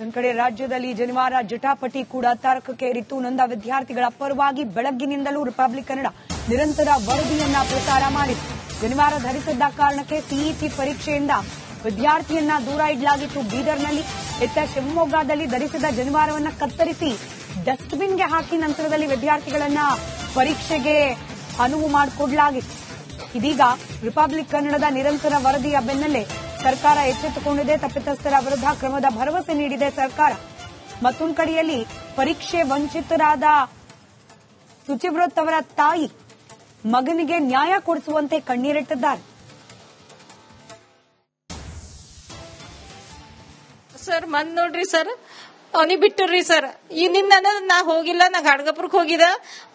ಒಂದ್ ಕಡೆ ರಾಜ್ಯದಲ್ಲಿ ಜನಿವಾರ ಜಟಾಪಟಿ ಕೂಡ ತಾರಕಕ್ಕೇರಿತ್ತು ನೊಂದ ವಿದ್ಯಾರ್ಥಿಗಳ ಪರವಾಗಿ ಬೆಳಗ್ಗಿನಿಂದಲೂ ರಿಪಬ್ಲಿಕ್ ಕನ್ನಡ ನಿರಂತರ ವರದಿಯನ್ನ ಪ್ರಸಾರ ಮಾಡಿತ್ತು. ಜನಿವಾರ ಧರಿಸಿದ್ದ ಕಾರಣಕ್ಕೆ ಸಿಇಟಿ ಪರೀಕ್ಷೆಯಿಂದ ವಿದ್ಯಾರ್ಥಿಯನ್ನ ದೂರ ಇಡಲಾಗಿತ್ತು. ಬೀದರ್ನಲ್ಲಿ ಇತ್ತ ಶಿವಮೊಗ್ಗದಲ್ಲಿ ಧರಿಸಿದ ಜನಿವಾರವನ್ನ ಕತ್ತರಿಸಿ ಡಸ್ಟ್ಬಿನ್ಗೆ ಹಾಕಿ ನಂತರದಲ್ಲಿ ವಿದ್ಯಾರ್ಥಿಗಳನ್ನ ಪರೀಕ್ಷೆಗೆ ಅನುವು ಮಾಡಿಕೊಡಲಾಗಿತ್ತು. ಇದೀಗ ರಿಪಬ್ಲಿಕ್ ಕನ್ನಡದ ನಿರಂತರ ವರದಿಯ ಬೆನ್ನಲ್ಲೇ ಸರ್ಕಾರ ಎಚ್ಚೆತ್ತುಕೊಂಡಿದೆ. ತಪ್ಪಿತಸ್ಥರ ವಿರುದ್ಧ ಕ್ರಮದ ಭರವಸೆ ನೀಡಿದೆ ಸರ್ಕಾರ. ಮತ್ತೊಂದು ಕಡೆಯಲ್ಲಿ ಪರೀಕ್ಷೆ ವಂಚಿತರಾದ ಸುಚಿವ್ರತ್ ಅವರ ತಾಯಿ ಮಗನಿಗೆ ನ್ಯಾಯ ಕೊಡಿಸುವಂತೆ ಕಣ್ಣೀರಿಟ್ಟಿದ್ದಾರೆ. ಸರ್, ಮನ್ ನೋಡ್ರಿ ಸರ್ ಅವನಿಗೆ ಬಿಟ್ಟುರಿ ಸರ್. ಈ ನಿನ್ನ ನಾ ಹೋಗಿಲ್ಲ, ನಾ ಗಾಡ್ಗಪುರಕ್ಕೆ ಹೋಗಿದ.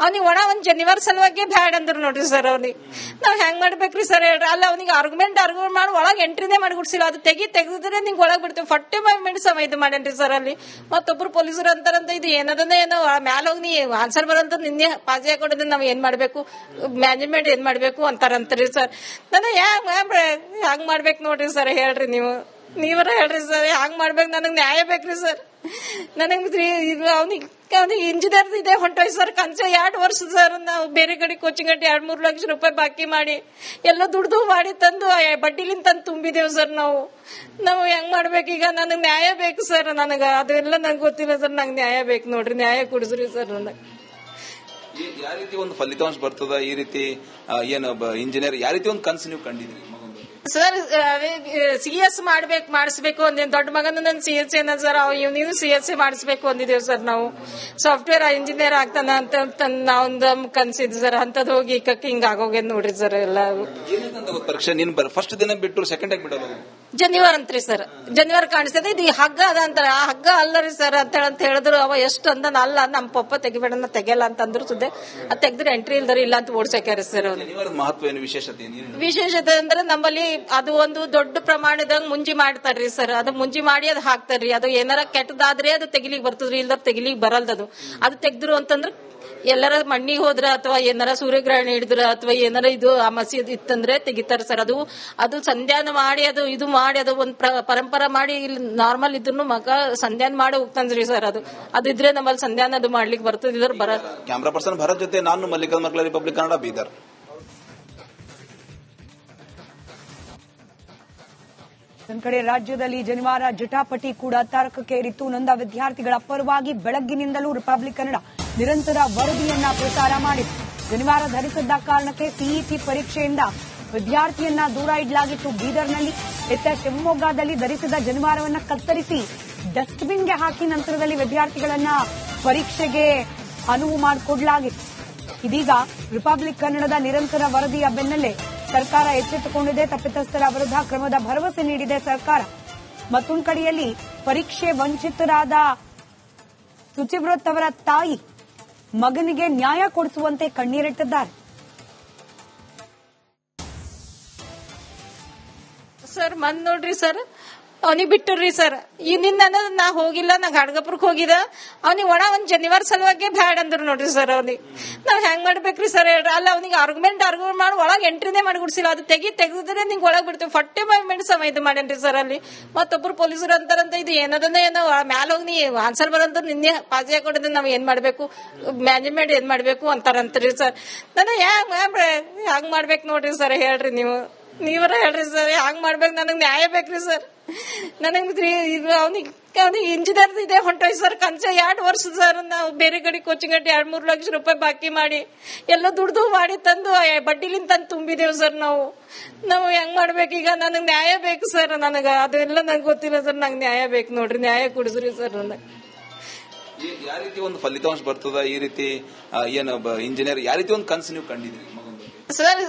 ಅವ್ನಿಗೆ ಒಣ ಒಂದ್ ಜನಿವಾರ ಸಲುವಾಗಿ ಬ್ಯಾಡ್ ಅಂದ್ರು ನೋಡ್ರಿ ಸರ್ ಅವ್ನಿಗೆ. ನಾವ್ ಹೆಂಗ್ ಮಾಡ್ಬೇಕ್ರಿ ಸರ್ ಹೇಳ್ರಿ. ಅಲ್ಲ ಅವ್ನಿಗೆ ಆರ್ಗ್ಯುಮೆಂಟ್ ಆರ್ಗ್ಯುಮೆಂಟ್ ಮಾಡಿ ಒಳಗೆ ಎಂಟ್ರಿನೇ ಮಾಡ್ಬಿಡ್ಸಿಲ್ಲ. ಅದು ತೆಗಿ ತೆಗೆದ್ರೆ ನಿಂಗೆ ಒಳಗ್ ಬಿಡ್ತೀವಿ. ಫಟ್ಟೆ ಫೈವ್ ಮಿನಿಟ್ಸ್ ಸಮಯ ಇದು ಮಾಡೇನ್ರಿ ಸರ್ ಅಲ್ಲಿ. ಮತ್ತೊಬ್ರು ಪೊಲೀಸರು ಅಂತಾರಂತ ಇದು ಏನದನ್ನ ಏನೋ ಮ್ಯಾಲ ಹೋಗಿ ನೀ ಆನ್ಸರ್ ಬರಂತ ನಿನ್ನೆ ಪಾಸಿ ನಾವು ನಾವ್ ಏನ್ ಮಾಡ್ಬೇಕು? ಮ್ಯಾನೇಜ್ಮೆಂಟ್ ಏನ್ ಮಾಡ್ಬೇಕು ಅಂತಾರಂತ್ರಿ ಸರ್. ನನಗೆ ಹೆಂಗ್ ಮಾಡ್ಬೇಕು ನೋಡ್ರಿ ಸರ್ ಹೇಳ್ರಿ ನೀವು. ನೀವರ ಹೇಳ್ರಿ ಸರ್. ಹಂಗ್ ಮಾಡ್ಬೇಕು? ನನಗೆ ನ್ಯಾಯ ಬೇಕ್ರಿ ಸರ್. ನನಗೆ ಅವ್ನಿಗೆ ಅವ್ನಿಗೆ ಇಂಜಿನಿಯರ್ ಇದೆ, ಹೊಂಟೋಯ್ ಸರ್ ಕನ್ಸ. ಎರಡು ವರ್ಷ ಸರ್ ನಾವು ಬೇರೆ ಕಡೆ ಕೋಚಿಂಗ್ ಅಂತ ಎರಡು ಮೂರು ಲಕ್ಷ ರೂಪಾಯಿ ಬಾಕಿ ಮಾಡಿ, ಎಲ್ಲ ದುಡ್ದು ಮಾಡಿ ತಂದು ಬಡ್ಡಿಲಿಂದ ತಂದು ತುಂಬಿದೇವು ಸರ್ ನಾವು. ನಾವು ಹೆಂಗ್ ಈಗ ನನಗೆ ನ್ಯಾಯ ಬೇಕು ಸರ್ ನನಗೆ ಅದೆಲ್ಲ ನಂಗೆ ಗೊತ್ತಿಲ್ಲ ಸರ್ ನಂಗೆ ನ್ಯಾಯ ಬೇಕು ನೋಡ್ರಿ. ನ್ಯಾಯ ಕೊಡಿಸ್ರಿ ಸರ್ ನನಗೆ. ಯಾವ ರೀತಿ ಒಂದು ಫಲಿತಾಂಶ ಬರ್ತದ? ಈ ರೀತಿ ಏನು ಇಂಜಿನಿಯರ್ ಯಾವ ರೀತಿ ಒಂದು ಕನಸು ನೀವು ಕಂಡಿದ್ರಿ? ಸರ್ ಸಿ ಎಸ್ ಮಾಡ್ಬೇಕು, ಮಾಡಿಸ್ಬೇಕು ಅಂದೇನು ದೊಡ್ಡ ಮಗನ ನನ್ ಸಿ ಎಸ್ ಏನ ಸರ್. ಅವ್ ಇವ್ನಿಗೂ ಸಿ ಎಸ್ ಮಾಡಿಸ್ಬೇಕು ಅಂದಿದ್ದೇವೆ ಸರ್ ನಾವು. ಸಾಫ್ಟ್ವೇರ್ ಇಂಜಿನಿಯರ್ ಆಗ್ತಾನ ಅಂತ ನಾವೊಂದು ಕನ್ಸಿದ್ ಸರ್. ಅಂತದ್ ಹೋಗಿ ಹಿಂಗ ಆಗೋಗ್ಯದ ನೋಡ್ರಿ ಸರ್ ಎಲ್ಲ. ಪರೀಕ್ಷೆ ನೀನ್ ಫಸ್ಟ್ ದಿನ ಬಿಟ್ಟು ಸೆಕೆಂಡ್ ಆಗಿ ಬಿಡೋದು ಜನಿವಾರ ಅಂತ್ರಿ ಸರ್. ಜನಿವಾರ ಕಾಣಿಸ್ತದೆ ಇದು ಈ ಹಗ್ಗ ಅದ ಅಂತಾರೆ. ಆ ಹಗ್ಗ ಅಲ್ಲರಿ ಸರ್ ಅಂತ ಹೇಳಿ ಅಂತ ಹೇಳಿದ್ರು ಅವ ಎಷ್ಟು ಅಂದ ಅಲ್ಲ ನಮ್ಮ ಪಪ್ಪ ತೆಗಿಬೇಡ ತೆಗೆಯಲ್ಲ ಅಂತ ಅಂದ್ರು ಸುದ್ದೆ. ಅದ್ ತೆಗ್ದ್ರೆ ಎಂಟ್ರಿ ಇಲ್ದರಿ ಇಲ್ಲ ಅಂತ ಓಡ್ಸಕ್ಯಾರ ಸರ್ ಮಹತ್ವ ಏನು ವಿಶೇಷತೆ? ವಿಶೇಷತೆ ಅಂದ್ರೆ ನಮ್ಮಲ್ಲಿ ಅದು ಒಂದು ದೊಡ್ಡ ಪ್ರಮಾಣದಾಗ ಮುಂಜಿ ಮಾಡ್ತಾರ್ರಿ ಸರ್. ಅದು ಮುಂಜಿ ಮಾಡಿ ಅದು ಹಾಕ್ತಾರ್ರಿ. ಅದು ಏನಾರ ಕೆಟ್ಟದಾದ್ರೆ ಅದು ತೆಗಿಲಿಕ್ ಬರ್ತದ್ರಿ ಇಲ್ದ್ರ ತೆಗಿಲಿಕ್ ಬರಲ್ದದು. ಅದು ತೆಗ್ದ್ರು ಅಂತಂದ್ರೆ ಎಲ್ಲರ ಮಣ್ಣಿಗೆ ಹೋದ್ರ ಅಥವಾ ಏನಾರ ಸೂರ್ಯಗ್ರಹಣ ಹಿಡಿದ್ರ ಅಥವಾ ಏನಾರ ಇದು ಮಸೀದ್ ಇತ್ತಂದ್ರೆ ತೆಗಿತಾರೆ ಸರ್ ಅದು. ಅದು ಸಂಧ್ಯಾನ ಮಾಡಿ ಅದು ಇದು ಮಾಡಿ ಅದು ಒಂದ್ ಪರಂಪರೆ ಮಾಡಿ ಇಲ್ಲಿ ನಾರ್ಮಲ್ ಇದ್ರು ಮಗ ಸಂಧ್ಯಾನ ಮಾಡಿ ಹೋಗ್ತಾನ್ರಿ ಸರ್ ಅದು. ಅದು ಇದ್ರೆ ನಮ್ಮಲ್ಲಿ ಸಂಧ್ಯಾನ ಅದು ಮಾಡ್ಲಿಕ್ಕೆ ಬರ್ತದ. ಬರ ಕ್ಯಾಮ್ರಾ ಪರ್ಸನ್ ಭರತ್ ಜೊತೆ ನಾನು ಮಲ್ಲಿಕಾರ್ಜುನ ಮಕ್ಕಳ ರಿಪಬ್ಲಿಕ್ ಕನ್ನಡ ಬೀದರ್. ಒಂದ್ ಕಡೆ ರಾಜ್ಯದಲ್ಲಿ ಜನಿವಾರ ಜಟಾಪಟಿ ಕೂಡ ತಾರಕಕ್ಕೇರಿತ್ತು. ನೊಂದ ವಿದ್ಯಾರ್ಥಿಗಳ ಪರವಾಗಿ ಬೆಳಗ್ಗಿನಿಂದಲೂ ರಿಪಬ್ಲಿಕ್ ಕನ್ನಡ ನಿರಂತರ ವರದಿಯನ್ನ ಪ್ರಸಾರ ಮಾಡಿತ್ತು. ಜನಿವಾರ ಧರಿಸಿದ್ದ ಕಾರಣಕ್ಕೆ ಸಿಇಟಿ ಪರೀಕ್ಷೆಯಿಂದ ವಿದ್ಯಾರ್ಥಿಯನ್ನ ದೂರ ಇಡಲಾಗಿತ್ತು ಬೀದರ್ನಲ್ಲಿ. ಎತ್ತ ಶಿವಮೊಗ್ಗದಲ್ಲಿ ಧರಿಸಿದ ಜನಿವಾರವನ್ನ ಕತ್ತರಿಸಿ ಡಸ್ಟ್ಬಿನ್ಗೆ ಹಾಕಿ ನಂತರದಲ್ಲಿ ವಿದ್ಯಾರ್ಥಿಗಳನ್ನ ಪರೀಕ್ಷೆಗೆ ಅನುವು ಮಾಡಿಕೊಡಲಾಗಿತ್ತು. ಇದೀಗ ರಿಪಬ್ಲಿಕ್ ಕನ್ನಡದ ನಿರಂತರ ವರದಿಯ ಬೆನ್ನಲ್ಲೇ ಸರ್ಕಾರ ಎಚ್ಚೆತ್ತುಕೊಂಡಿದೆ. ತಪ್ಪಿತಸ್ಥರ ವಿರುದ್ಧ ಕ್ರಮದ ಭರವಸೆ ನೀಡಿದೆ ಸರ್ಕಾರ. ಮತ್ತೊಂದು ಕಡೆಯಲ್ಲಿ ಪರೀಕ್ಷೆ ವಂಚಿತರಾದ ಶುಚಿವ್ರತ್ ಅವರ ತಾಯಿ ಮಗನಿಗೆ ನ್ಯಾಯ ಕೊಡಿಸುವಂತೆ ಕಣ್ಣೀರಿಟ್ಟಿದ್ದಾರೆ. ಸರ್, ಮನ್ ನೋಡ್ರಿ ಸರ್ ಅವನಿಗೆ ಬಿಟ್ಟರ್ರಿ ಸರ್. ಈ ನಿನ್ನ ನಾ ಹೋಗಿಲ್ಲ, ನಾ ಗಾಡ್ಗಪುರಕ್ಕೆ ಹೋಗಿದ. ಅವ್ನಿಗೆ ಒಣ ಒಂದ್ ಜನಿವಾರ ಸಲುವಾಗಿ ಬ್ಯಾಡ್ ಅಂದ್ರು ನೋಡ್ರಿ ಸರ್ ಅವ್ನಿಗೆ. ನಾವ್ ಹೆಂಗ್ ಮಾಡ್ಬೇಕ್ರಿ ಸರ್ ಹೇಳ್ರಿ. ಅಲ್ಲ ಅವ್ನಿಗೆ ಆರ್ಗ್ಯುಮೆಂಟ್ ಆರ್ಗ್ಯುಮೆಂಟ್ ಮಾಡಿ ಒಳಗೆ ಎಂಟ್ರಿನೇ ಮಾಡ್ಬಿಡ್ಸಿಲ್ಲ. ಅದು ತೆಗಿ ತೆಗೆದಿದ್ರೆ ನಿಂಗೆ ಒಳಗೆ ಬಿಡ್ತೀವಿ. ಫಾರ್ಟಿ ಫೈವ್ ಮಿನಿಟ್ಸ್ ಸಮಯ ಇದು ಮಾಡೇನ್ರಿ ಸರ್ ಅಲ್ಲಿ. ಮತ್ತೊಬ್ರು ಪೊಲೀಸರು ಅಂತಾರಂತ ಇದು ಏನದನ್ನ ಏನೋ ಮ್ಯಾಲ ಹೋಗಿ ನೀ ಆನ್ಸರ್ ಬರೋಂತ ನಿನ್ನೆ ಪಾಸಿ ಹಾಕೊಂಡಿದ್ರೆ ನಾವ್ ಏನ್ ಮಾಡ್ಬೇಕು? ಮ್ಯಾನೇಜ್ಮೆಂಟ್ ಏನ್ ಮಾಡ್ಬೇಕು ಅಂತಾರಂತ್ರಿ ಸರ್. ನನಗೆ ಹ್ಯಾಂಗ್ ಮಾಡ್ಬೇಕು ನೋಡ್ರಿ ಸರ್ ಹೇಳ್ರಿ ನೀವು. ನೀವರ ಹೇಳ್ರಿ ಸರ್. ಹ್ಯಾಂಗ್ ಮಾಡ್ಬೇಕು? ನನಗೆ ನ್ಯಾಯ ಬೇಕ್ರಿ ಸರ್. ನನಗೆ ಅವ್ನಿಗೆ ಅವ್ನಿಗೆ ಇಂಜಿನಿಯರ್ ಇದೆ ಹೊಂಟೋಯ್ ಸರ್, ಕನ್ಸ ಎರಡು ವರ್ಷ ಸರ್ ನಾವು ಬೇರೆ ಕಡೆ ಕೋಚಿಂಗ್ ಗಂಟೆ ಎರಡು ಮೂರು ಲಕ್ಷ ರೂಪಾಯಿ ಬಾಕಿ ಮಾಡಿ ಎಲ್ಲ ದುಡ್ದು ಮಾಡಿ ತಂದು ಬಡ್ಡಿಲಿಂದ ತಂದು ತುಂಬಿದೇವು ಸರ್ ನಾವು. ನಾವು ಹೆಂಗ್ ಮಾಡ್ಬೇಕೀಗ ನನಗೆ ನ್ಯಾಯ ಬೇಕು ಸರ್ ನನಗೆ. ಅದೆಲ್ಲ ನಂಗೆ ಗೊತ್ತಿಲ್ಲ ಸರ್, ನಂಗೆ ನ್ಯಾಯ ಬೇಕು ನೋಡ್ರಿ, ನ್ಯಾಯ ಕೊಡಿಸ್ರಿ ಸರ್ ನನಗೆ. ಯಾವ ರೀತಿ ಒಂದು ಫಲಿತಾಂಶ ಬರ್ತದ? ಈ ರೀತಿ ಏನು ಇಂಜಿನಿಯರ್ ಯಾವ ರೀತಿ ಒಂದು ಕನಸು ನೀವು ಕಂಡಿದ್ರಿ? ಸರ್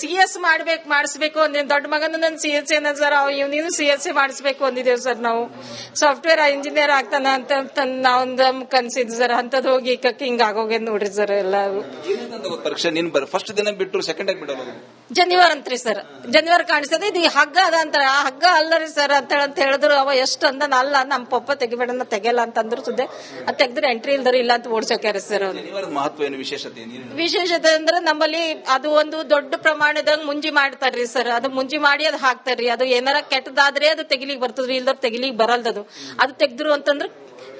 ಸಿ ಎಸ್ ಮಾಡ್ಬೇಕು, ಮಾಡಿಸ್ಬೇಕು ಅಂದ್ರೆ ದೊಡ್ಡ ಮಗನ ನನ್ನ ಸಿ ಎಸ್ ಏನ ಸರ್ ಇವ್ನಿಗೂ ಸಿ ಎಸ್ ಮಾಡಿಸ್ಬೇಕು ಅಂದಿದ್ದೇವೆ ಸರ್ ನಾವು. ಸಾಫ್ಟ್ವೇರ್ ಇಂಜಿನಿಯರ್ ಆಗ್ತಾನ ಅಂತ ನಾವೊಂದು ಕನ್ಸಿದ್ ಸರ್ ಅಂತದ್ ಹೋಗಿ ಇಕ್ಕಕ್ಕೆ ಹಿಂಗ ಆಗೋಗ್ಯದ ನೋಡ್ರಿ ಸರ್ ಎಲ್ಲಾರು. ಪರೀಕ್ಷೆ? ನೀನ್ ಫಸ್ಟ್ ದಿನ ಬಿಟ್ಟು ಸೆಕೆಂಡ್ ಆಗಿ ಬಿಡೋದು. ಜನಿವಾರ ಅಂತ್ರಿ ಸರ್. ಜನಿವಾರ ಕಾಣಿಸ್ತದೆ ಇದು ಈ ಹಗ್ಗ ಅದ ಅಂತಾರೆ. ಆ ಹಗ್ಗ ಅಲ್ಲರಿ ಸರ್ ಅಂತ ಹೇಳಿ ಅಂತ ಹೇಳಿದ್ರು ಅವ ಎಷ್ಟು ಅಂದ ಅಲ್ಲ ನಮ್ಮ ಪಪ್ಪ ತೆಗಿಬೇಡ ತೆಗೆಯಲ್ಲ ಅಂತ ಅಂದ್ರು ಸುದ್ದೆ. ಅದ್ ತೆಗ್ದ್ರೆ ಎಂಟ್ರಿ ಇಲ್ದರಿ ಇಲ್ಲ ಅಂತ ಓಡ್ಸಕ್ಯಾರ ಸರ್ ಮಹತ್ವ ಏನು ವಿಶೇಷತೆ? ವಿಶೇಷತೆ ಅಂದ್ರೆ ನಮ್ಮಲ್ಲಿ ಅದು ಒಂದು ದೊಡ್ಡ ಪ್ರಮಾಣದಾಗ ಮುಂಜಿ ಮಾಡ್ತಾರ್ರಿ ಸರ್. ಅದು ಮುಂಜಿ ಮಾಡಿ ಅದು ಹಾಕ್ತಾರ್ರಿ. ಅದು ಏನಾರ ಕೆಟ್ಟದಾದ್ರೆ ಅದು ತೆಗಿಲಿಕ್ ಬರ್ತದ್ರಿ ಇಲ್ದವ್ರ ತೆಗಿಲಿಕ್ ಬರಲ್ದದು. ಅದು ತೆಗ್ದ್ರು ಅಂತಂದ್ರ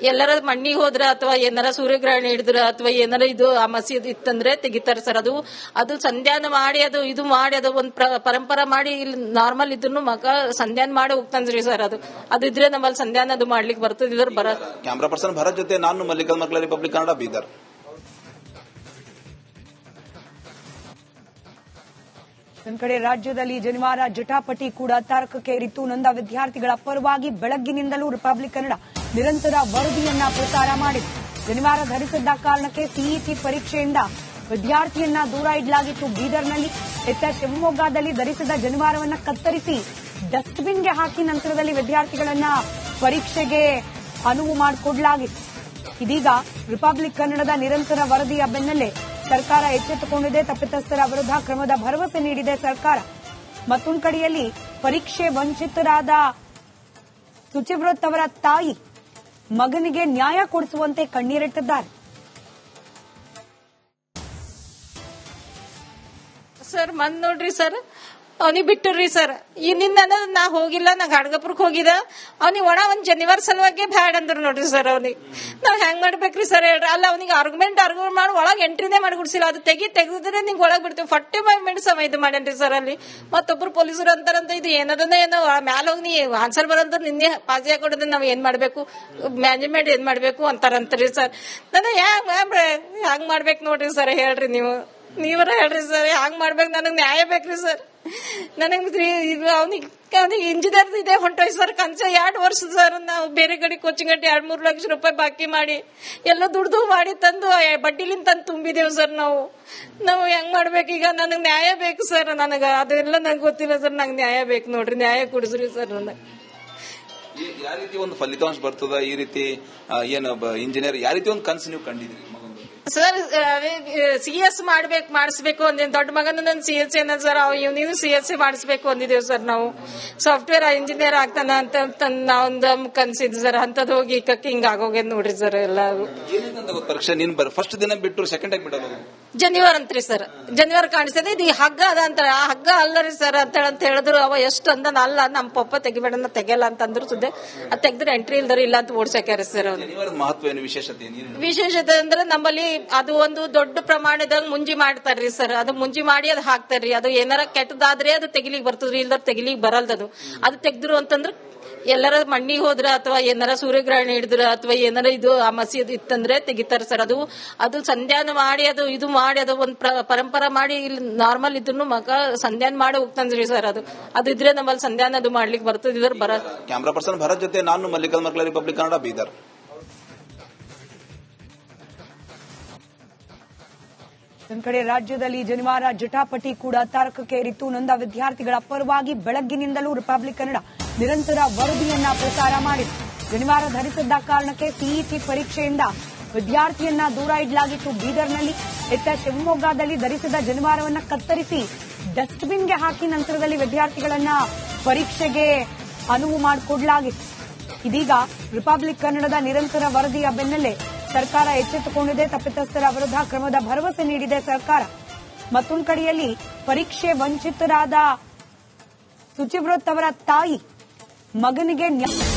ಎಲ್ಲರ ಮಣ್ಣಿಗೆ ಹೋದ್ರ ಅಥವಾ ಏನಾರ ಸೂರ್ಯಗ್ರಹಣ ಹಿಡಿದ್ರ ಅಥವಾ ಏನಾರ ಇದು ಆ ಮಸೀದ್ ಇತ್ತಂದ್ರೆ ತೆಗಿತಾರ ಸರ್ ಅದು. ಅದು ಸಂಧ್ಯಾನ ಮಾಡಿ ಅದು ಇದು ಮಾಡಿ ಅದು ಒಂದ್ ಪರಂಪರ ಮಾಡಿ ಇಲ್ಲಿ ನಾರ್ಮಲ್ ಇದ್ರು ಮಗ ಸಂಧ್ಯಾನ ಮಾಡಿ ಹೋಗ್ತಾನ್ರಿ ಸರ್ ಅದು. ಅದು ಇದ್ರೆ ನಮ್ಮಲ್ಲಿ ಸಂಧ್ಯಾನ ಅದು ಮಾಡ್ಲಿಕ್ಕೆ ಬರ್ತದೆ ಇದ್ರ ಬರ ಕ್ಯಾಮ್ರಾ ಪರ್ಸನ್ ಭರತ್ ಜೊತೆ ನಾನು ಮಲ್ಲಿಕಲ್ ಮಕ್ಕಳ ರಿಪಬ್ಲಿಕ್ ಕನ್ನಡ ಬೀದರ್. ಒಂದ್ ಕಡೆ ರಾಜ್ಯದಲ್ಲಿ ಜನಿವಾರ ಜಟಾಪಟಿ ಕೂಡ ತಾರಕಕ್ಕೇರಿತ್ತು. ನೊಂದ ವಿದ್ಯಾರ್ಥಿಗಳ ಪರವಾಗಿ ಬೆಳಗ್ಗಿನಿಂದಲೂ ರಿಪಬ್ಲಿಕ್ ಕನ್ನಡ ನಿರಂತರ ವರದಿಯನ್ನ ಪ್ರಸಾರ ಮಾಡಿತ್ತು ಶನಿವಾರ ಧರಿಸಿದ್ದ ಕಾರಣಕ್ಕೆ ಸಿಇಟಿ ಪರೀಕ್ಷೆಯಿಂದ ವಿದ್ಯಾರ್ಥಿಯನ್ನ ದೂರ ಇಡಲಾಗಿತ್ತು. ಬೀದರ್ನಲ್ಲಿ ಎತ್ತ ಶಿವಮೊಗ್ಗದಲ್ಲಿ ಧರಿಸಿದ ಜನಿವಾರವನ್ನ ಕತ್ತರಿಸಿ ಡಸ್ಟ್ಬಿನ್ಗೆ ಹಾಕಿ ನಂತರದಲ್ಲಿ ವಿದ್ಯಾರ್ಥಿಗಳನ್ನ ಪರೀಕ್ಷೆಗೆ ಅನುವು ಮಾಡಿಕೊಡಲಾಗಿತ್ತು. ಇದೀಗ ರಿಪಬ್ಲಿಕ್ ಕನ್ನಡದ ನಿರಂತರ ವರದಿಯ ಬೆನ್ನಲ್ಲೇ ಸರ್ಕಾರ ಎಚ್ಚೆತ್ತುಕೊಂಡಿದೆ. ತಪ್ಪಿತಸ್ಥರ ವಿರುದ್ಧ ಕ್ರಮದ ಭರವಸೆ ನೀಡಿದೆ ಸರ್ಕಾರ. ಮತ್ತೊಂದು ಕಡೆಯಲ್ಲಿ ಪರೀಕ್ಷೆ ವಂಚಿತರಾದ ಶುಚಿವ್ರತ್ ಅವರ ತಾಯಿ ಮಗನಿಗೆ ನ್ಯಾಯ ಕೊಡಿಸುವಂತೆ ಕಣ್ಣೀರಿಟ್ಟಿದ್ದಾರೆ. ಸರ್ ಮನ್ ನೋಡ್ರಿ ಸರ್ ಅವನಿಗೆ ಬಿಟ್ಟರ್ರಿ ಸರ್. ಇನ್ನಿಂದ ನಾ ಹೋಗಿಲ್ಲ, ನಾ ಗಾಡ್ಗಪುರಕ್ಕೆ ಹೋಗಿದ. ಅವ್ನಿಗೆ ಒಣ ಒಂದ್ ಜನಿವಾರ ಸಲುವಾಗಿ ಬ್ಯಾಡ್ ಅಂದ್ರು ನೋಡ್ರಿ ಸರ್ ಅವ್ನಿಗೆ. ನಾವ್ ಹೆಂಗ್ ಮಾಡ್ಬೇಕ್ರಿ ಸರ್ ಹೇಳ್ರಿ. ಅಲ್ಲ ಅವ್ನಿಗೆ ಆರ್ಗ್ಯುಮೆಂಟ್ ಆರ್ಗ್ಯುಮೆಂಟ್ ಮಾಡಿ ಒಳಗ್ ಎಂಟ್ರಿನೇ ಮಾಡಿ ಗುಡ್ಸಿಲ್ಲ ಅದು ತೆಗಿ ತೆಗೆದಿದ್ರೆ ನಿಂಗೆ ಒಳಗ್ ಬಿಡ್ತೀವಿ. ಫೈವ್ ಮಿನಿಟ್ಸ್ ಸಮ ಇದು ಮಾಡ್ಯಾನ್ರಿ ಸರ್ ಅಲ್ಲಿ. ಮತ್ತೊಬ್ರು ಪೊಲೀಸರು ಅಂತಾರಂತ ಇದು ಏನದನ್ನ ಏನೋ ಮ್ಯಾಲ ಹೋಗಿ ನೀ ಆನ್ಸರ್ ಬರಂತ ನಿನ್ನೆ ಪಾಸಿ ಹಾಕೊಡೋದ್ ನಾವ್ ಏನ್ ಮಾಡ್ಬೇಕು? ಮ್ಯಾನೇಜ್ಮೆಂಟ್ ಏನ್ ಮಾಡ್ಬೇಕು ಅಂತಾರಂತ್ರಿ ಸರ್. ನನಗೆ ಹೆಂಗ್ ಮಾಡ್ಬೇಕು ನೋಡ್ರಿ ಸರ್ ಹೇಳ್ರಿ ನೀವು. ನೀವರ ಹೇಳ್ರಿ ಸರ್, ಹ್ಯಾಂಗ್ ಮಾಡ್ಬೇಕು? ನನಗ್ ನ್ಯಾಯ ಬೇಕ್ರಿ ಸರ್. ನನಗ್ ಅವ್ನಿಗೆ ಅವ್ನಿಗೆ ಇಂಜಿನಿಯರ್ ಇದೆ ಹೊಂಟೋಯ್ ಸರ್, ಕನ್ಸ ಎರಡು ವರ್ಷ ಸರ್. ನಾವು ಬೇರೆ ಕಡೆ ಕೋಚಿಂಗ್ ಗಂಟೆ ಎರಡ್ ಮೂರು ಲಕ್ಷ ರೂಪಾಯಿ ಬಾಕಿ ಮಾಡಿ, ಎಲ್ಲ ದುಡ್ದು ಮಾಡಿ ತಂದು ಬಡ್ಡಿಲಿಂದ ತಂದು ತುಂಬಿದೇವು ಸರ್ ನಾವು. ನಾವು ಹೆಂಗ್ ಮಾಡ್ಬೇಕು? ಈಗ ನನಗ್ ನ್ಯಾಯ ಬೇಕು ಸರ್. ನನಗ ಅದೆಲ್ಲ ನಂಗೆ ಗೊತ್ತಿಲ್ಲ ಸರ್. ನಂಗೆ ನ್ಯಾಯ ಬೇಕು ನೋಡ್ರಿ, ನ್ಯಾಯ ಕೊಡಿಸ್ರಿ ಸರ್ ನನಗೆ. ಯಾವ ರೀತಿ ಒಂದು ಫಲಿತಾಂಶ ಬರ್ತದ? ಈ ರೀತಿ ಏನು ಇಂಜಿನಿಯರ್ ಯಾವ ರೀತಿ ಒಂದು ಕನ್ಸು ನೀವು ಕಂಡಿದ್ರಿ? ಸರ್ ಸಿ ಎಸ್ ಮಾಡ್ಬೇಕು ಮಾಡಿಸ್ಬೇಕು ಅಂದೇನು ದೊಡ್ಡ ಮಗನ ನನ್ನ ಸಿ ಎಸ್ ಏನ ಸರ್ ಅವ್ ಇವನಿಗೂ ಸಿ ಎಸ್ ಸಿ ಮಾಡಿಸ್ಬೇಕು ಅಂದಿದ್ದೇವೆ ಸರ್ ನಾವು. ಸಾಫ್ಟ್ವೇರ್ ಇಂಜಿನಿಯರ್ ಆಗ್ತಾನ ಅಂತ ನಾವೊಂದು ಕನ್ಸಿದ್ ಸರ್ ಅಂತದ್ ಹೋಗಿ ಕಕ್ಕೆ ಹಿಂಗ ಆಗೋಗ್ಯದ ನೋಡ್ರಿ ಸರ್ ಎಲ್ಲಾರು. ಪರೀಕ್ಷೆ ನೀನ್ ಬರ್ ಫಸ್ಟ್ ದಿನ ಬಿಟ್ಟು ಸೆಕೆಂಡ್ ಆಗಿ ಬಿಡೋದು ಜನಿವಾರ ಅಂತ್ರಿ ಸರ್. ಜನಿವಾರ ಕಾಣಿಸ್ತದೆ ಇದು ಈ ಹಗ್ಗ ಅದ ಅಂತ ಆ ಹಗ್ಗ ಅಲ್ಲರಿ ಸರ್ ಅಂತ ಅಂತ ಹೇಳಿದ್ರು ಅವ ಎಷ್ಟು ಅಂದ ಅಲ್ಲ ನಮ್ಮ ಪಪ್ಪ ತೆಗಿಬೇಡ ತೆಗಿಯಲ್ಲ ಅಂತ ಅಂದ್ರು ಸುದ್ದೆ. ಅದ್ ತೆಗ್ದ್ರೆ ಎಂಟ್ರಿ ಇಲ್ದರಿ ಇಲ್ಲ ಅಂತ ಓಡ್ಸಾಕ್ಯಾರ ಸರ್ ಮಹತ್ವ ಏನು ವಿಶೇಷತೆ ಏನು? ವಿಶೇಷತೆ ಅಂದ್ರೆ ನಮ್ಮಲ್ಲಿ ಅದು ಒಂದು ದೊಡ್ಡ ಪ್ರಮಾಣದಾಗ ಮುಂಜಿ ಮಾಡ್ತಾರ್ರಿ ಸರ್. ಅದು ಮುಂಜಿ ಮಾಡಿ ಅದು ಹಾಕ್ತಾರ್ರಿ. ಅದು ಏನಾರ ಕೆಟ್ಟದಾದ್ರೆ ಅದು ತೆಗಿಲಿಕ್ ಬರ್ತದ್ರಿ, ಇಲ್ದ್ರ ತೆಗಿಲಿಕ್ ಬರಲ್ದದು. ಅದು ತೆಗ್ದ್ರು ಅಂತಂದ್ರ ಎಲ್ಲರ ಮಣ್ಣಿಗೆ ಹೋದ್ರ ಅಥವಾ ಏನಾರ ಸೂರ್ಯಗ್ರಹಣ ಹಿಡಿದ್ರ ಅಥವಾ ಏನಾರ ಇದು ಆ ಮಸೀದ್ ಇತ್ತಂದ್ರೆ ತೆಗಿತಾರ ಸರ್. ಅದು ಅದು ಸಂಧ್ಯಾನ ಮಾಡಿ ಅದು ಇದು ಮಾಡಿ ಅದು ಒಂದ್ ಪ್ರ- ಪರಂಪರಾ ಮಾಡಿ ಇಲ್ಲಿ ನಾರ್ಮಲ್ ಇದ್ರು ಮಗ ಸಂಧ್ಯಾನ ಮಾಡಿ ಹೋಗ್ತಾನ್ರಿ ಸರ್ ಅದು. ಅದು ಇದ್ರೆ ನಮ್ಮಲ್ಲಿ ಸಂಧ್ಯಾನ ಅದು ಮಾಡ್ಲಿಕ್ಕೆ ಬರ್ತದ ಇದ್ರ ಬರ ಕ್ಯಾಮ್ರಾ ಪರ್ಸನ್ ಭರತ್ ಜೊತೆ ನಾನು ಮಲ್ಲಿಕಲ್ ಮಕ್ಕಳ, ರಿಪಬ್ಲಿಕ್ ಕನ್ನಡ, ಬೀದರ್. ಒಂದ್ ಕಡೆ ರಾಜ್ಯದಲ್ಲಿ ಜನಿವಾರ ಜಟಾಪಟಿ ಕೂಡ ತಾರಕಕ್ಕೇರಿತ್ತು. ನೊಂದ ವಿದ್ಯಾರ್ಥಿಗಳ ಪರವಾಗಿ ಬೆಳಗ್ಗಿನಿಂದಲೂ ರಿಪಬ್ಲಿಕ್ ಕನ್ನಡ ನಿರಂತರ ವರದಿಯನ್ನ ಪ್ರಸಾರ ಮಾಡಿತ್ತು ಜನಿವಾರ ಧರಿಸಿದ್ದ ಕಾರಣಕ್ಕೆ ಸಿಇಟಿ ಪರೀಕ್ಷೆಯಿಂದ ವಿದ್ಯಾರ್ಥಿಯನ್ನ ದೂರ ಇಡಲಾಗಿತ್ತು. ಬೀದರ್ನಲ್ಲಿ ಎತ್ತ ಶಿವಮೊಗ್ಗದಲ್ಲಿ ಧರಿಸಿದ ಜನಿವಾರವನ್ನ ಕತ್ತರಿಸಿ ಡಸ್ಟ್ಬಿನ್ಗೆ ಹಾಕಿ ನಂತರದಲ್ಲಿ ವಿದ್ಯಾರ್ಥಿಗಳನ್ನ ಪರೀಕ್ಷೆಗೆ ಅನುವು ಮಾಡಿಕೊಡಲಾಗಿತ್ತು. ಇದೀಗ ರಿಪಬ್ಲಿಕ್ ಕನ್ನಡದ ನಿರಂತರ ವರದಿಯ ಬೆನ್ನಲ್ಲೇ ಸರ್ಕಾರ ಎಚ್ಚೆತ್ತುಕೊಂಡಿದೆ. ತಪ್ಪಿತಸ್ಥರ ವಿರುದ್ಧ ಕ್ರಮದ ಭರವಸೆ ನೀಡಿದೆ ಸರ್ಕಾರ. ಮತ್ತೊಂದು ಕಡೆಯಲ್ಲಿ ಪರೀಕ್ಷೆ ವಂಚಿತರಾದ ಸುಚಿವ್ರತ್ ಅವರ ತಾಯಿ ಮಗನಿಗೆ ನ್ಯಾಯ